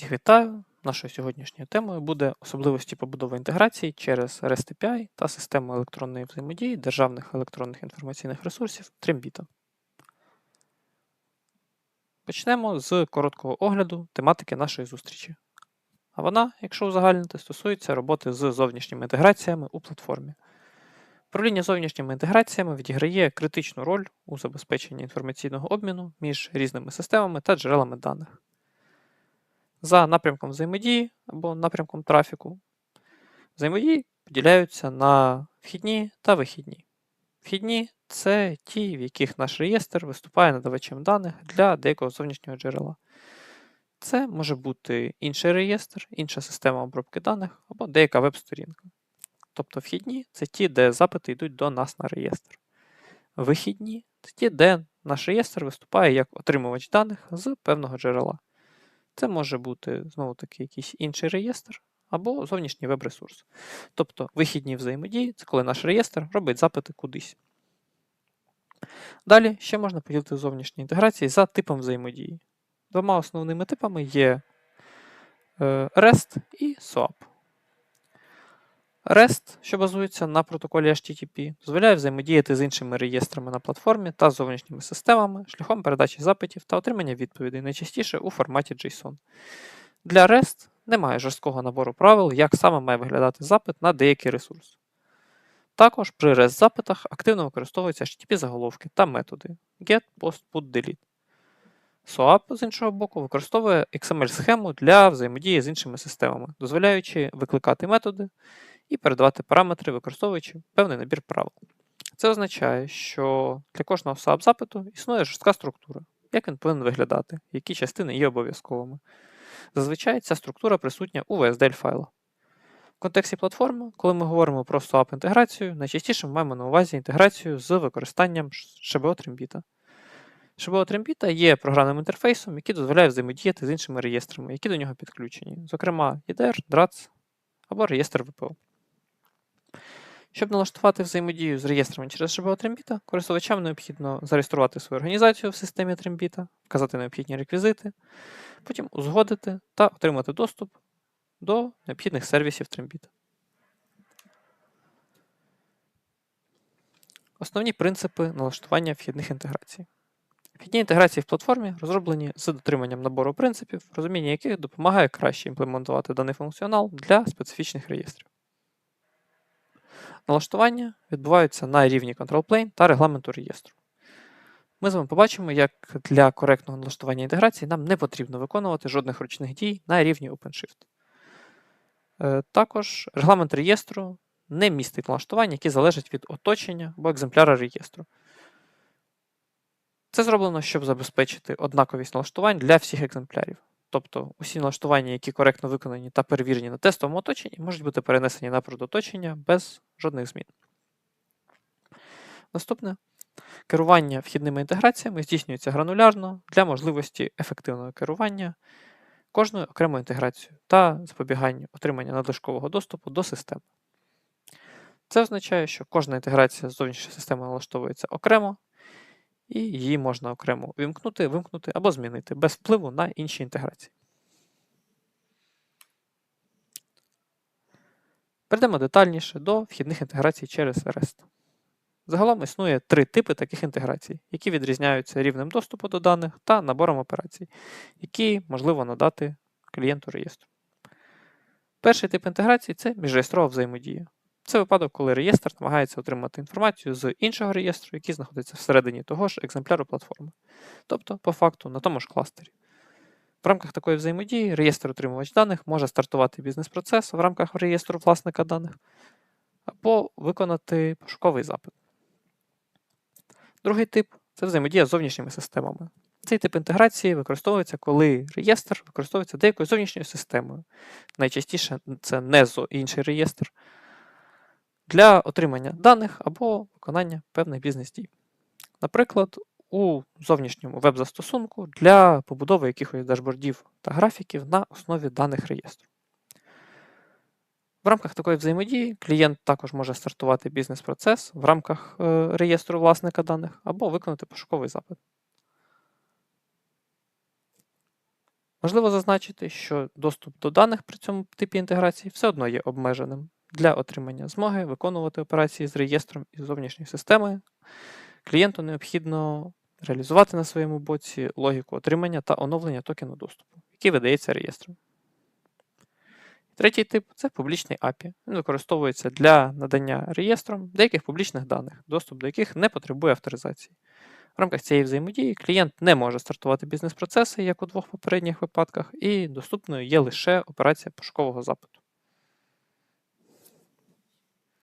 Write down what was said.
Всіх вітаю! Нашою сьогоднішньою темою буде особливості побудови інтеграції через REST API та систему електронної взаємодії державних електронних інформаційних ресурсів Trimбіта. Почнемо з короткого огляду тематики нашої зустрічі. А вона, якщо узагальнити, стосується роботи з зовнішніми інтеграціями у платформі. Управління зовнішніми інтеграціями відіграє критичну роль у забезпеченні інформаційного обміну між різними системами та джерелами даних. За напрямком взаємодії або напрямком трафіку. Взаємодії поділяються на вхідні та вихідні. Вхідні це ті, в яких наш реєстр виступає надавачем даних для деякого зовнішнього джерела. Це може бути інший реєстр, інша система обробки даних або деяка веб-сторінка. Тобто вхідні це ті, де запити йдуть до нас на реєстр. Вихідні це ті, де наш реєстр виступає як отримувач даних з певного джерела. Це може бути знову-таки якийсь інший реєстр або зовнішній веб-ресурс. Тобто вихідні взаємодії це коли наш реєстр робить запити кудись. Далі ще можна поділити зовнішні інтеграції за типом взаємодії. Двома основними типами є е, REST і SOAP. REST, що базується на протоколі HTTP, дозволяє взаємодіяти з іншими реєстрами на платформі та зовнішніми системами шляхом передачі запитів та отримання відповідей найчастіше у форматі JSON. Для REST немає жорсткого набору правил, як саме має виглядати запит на деякий ресурс. Також при REST-запитах активно використовуються HTTP-заголовки та методи GET, POST, PUT, DELETE. SOAP, з іншого боку, використовує XML-схему для взаємодії з іншими системами, дозволяючи викликати методи і передавати параметри, використовуючи певний набір правил. Це означає, що для кожного SAP запиту існує жорстка структура, як він повинен виглядати, які частини є обов'язковими. Зазвичай ця структура присутня у VSDL файлах. В контексті платформи, коли ми говоримо про SOAP інтеграцію, найчастіше ми маємо на увазі інтеграцію з використанням SHBO Trimбіта. SHBO Trimбіта є програмним інтерфейсом, який дозволяє взаємодіяти з іншими реєстрами, які до нього підключені, зокрема EDR, DRATS або реєстр ВПО. Щоб налаштувати взаємодію з реєстрами через SHBO Trimбіта, користувачам необхідно зареєструвати свою організацію в системі Trimбіта, вказати необхідні реквізити, потім узгодити та отримати доступ до необхідних сервісів Trimбіта. Основні принципи налаштування вхідних інтеграцій. Вхідні інтеграції в платформі розроблені з дотриманням набору принципів, розуміння яких допомагає краще імплементувати даний функціонал для специфічних реєстрів. Налаштування відбуваються на рівні Control Plane та регламенту реєстру. Ми з вами побачимо, як для коректного налаштування інтеграції нам не потрібно виконувати жодних ручних дій на рівні OpenShift. Е, також регламент реєстру не містить налаштування, які залежать від оточення або екземпляра реєстру. Це зроблено, щоб забезпечити однаковість налаштувань для всіх екземплярів. Тобто усі налаштування, які коректно виконані та перевірені на тестовому оточенні, можуть бути перенесені на продоточення без жодних змін. Наступне керування вхідними інтеграціями здійснюється гранулярно для можливості ефективного керування кожною окремою інтеграцією та запобігання отримання надлишкового доступу до системи. Це означає, що кожна інтеграція з зовнішньої системи налаштовується окремо, і її можна окремо вимкнути, вимкнути або змінити без впливу на інші інтеграції. Перейдемо детальніше до вхідних інтеграцій через REST. Загалом існує три типи таких інтеграцій, які відрізняються рівнем доступу до даних та набором операцій, які можливо надати клієнту реєстру. Перший тип інтеграції це міжреєстрова взаємодія. Це випадок, коли реєстр намагається отримати інформацію з іншого реєстру, який знаходиться всередині того ж екземпляру платформи, тобто, по факту, на тому ж кластері. В рамках такої взаємодії реєстр отримувач даних може стартувати бізнес-процес в рамках реєстру власника даних або виконати пошуковий запит. Другий тип це взаємодія з зовнішніми системами. Цей тип інтеграції використовується, коли реєстр використовується деякою зовнішньою системою. Найчастіше це не інший реєстр для отримання даних або виконання певних бізнес-дій. Наприклад, у зовнішньому веб-застосунку для побудови якихось дашбордів та графіків на основі даних реєстру. В рамках такої взаємодії клієнт також може стартувати бізнес-процес в рамках е, реєстру власника даних або виконати пошуковий запит. Важливо зазначити, що доступ до даних при цьому типі інтеграції все одно є обмеженим. Для отримання змоги виконувати операції з реєстром і зовнішньою системою клієнту необхідно реалізувати на своєму боці логіку отримання та оновлення токену доступу, який видається реєстром. Третій тип це публічний API. Він використовується для надання реєстром деяких публічних даних, доступ до яких не потребує авторизації. В рамках цієї взаємодії клієнт не може стартувати бізнес-процеси, як у двох попередніх випадках, і доступною є лише операція пошукового запиту.